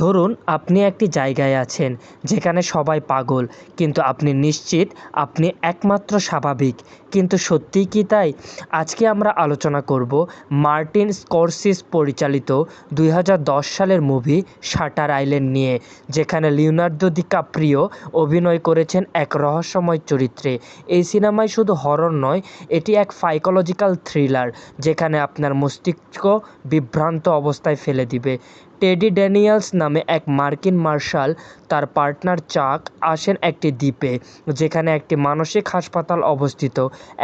ধরুন আপনি একটি জায়গায় আছেন, যেখানে সবাই পাগল, কিন্তু আপনি নিশ্চিত আপনি একমাত্র স্বাভাবিক। কিন্তু সত্যিই কি তাই? আজকে আমরা আলোচনা করব মার্টিন স্করসিস পরিচালিত দুই হাজার দশ সালের মুভি শাটার আইল্যান্ড নিয়ে, যেখানে লিওনার্দো ডিকাপ্রিও অভিনয় করেছেন এক রহস্যময় চরিত্রে। এই সিনেমায় শুধু হরর নয়, এটি এক সাইকোলজিক্যাল থ্রিলার যেখানে আপনার মস্তিষ্ক বিভ্রান্ত অবস্থায় ফেলে দিবে। টেডি ড্যানিয়েলস নামে এক মার্কিন মার্শাল তার পার্টনার চাক আসেন একটি দ্বীপে, যেখানে একটি মানসিক হাসপাতাল অবস্থিত।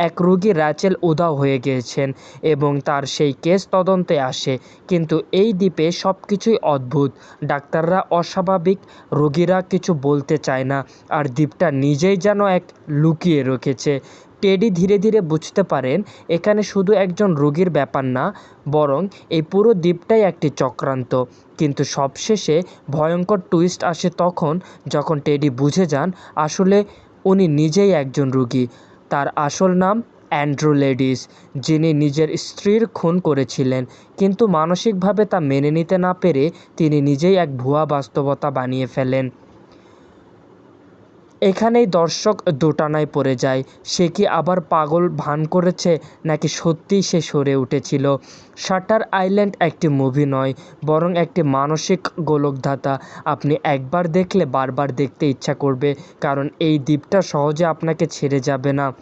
এক রোগী র্যাচেল উধাও হয়ে গিয়েছেন এবং তার সেই কেস তদন্তে আসে। কিন্তু এই দ্বীপে সব কিছুই অদ্ভুত। ডাক্তাররা অস্বাভাবিক, রোগীরা কিছু বলতে চায় না, আর দ্বীপটা নিজেই যেন এক লুকিয়ে রেখেছে। টেডি ধীরে ধীরে বুঝতে পারেন, এখানে শুধু একজন রোগীর ব্যাপার না, বরং এই পুরো দ্বীপটাই একটি চক্রান্ত। কিন্তু সবশেষে ভয়ঙ্কর টুইস্ট আসে তখন যখন টেডি বুঝে যান, আসলে উনি নিজেই একজন রোগী। তার আসল নাম অ্যান্ড্রু লেডিস, যিনি নিজের স্ত্রীর খুন করেছিলেন। কিন্তু মানসিকভাবে তা মেনে নিতে না পেরে তিনি নিজেই এক ভুয়া বাস্তবতা বানিয়ে ফেলেন। এখানেই দর্শক দোটানায় পড়ে যায়। সে কি আবার পাগল ভান করেছে নাকি সত্যিই সে সরে উঠেছিল? শাটার আইল্যান্ড একটি মুভি নয়, বরং একটি মানসিক গোলকধাতা আপনি একবার দেখলে বারবার দেখতে ইচ্ছা করবে, কারণ এই দ্বীপটা সহজে আপনাকে ছেড়ে যাবে না।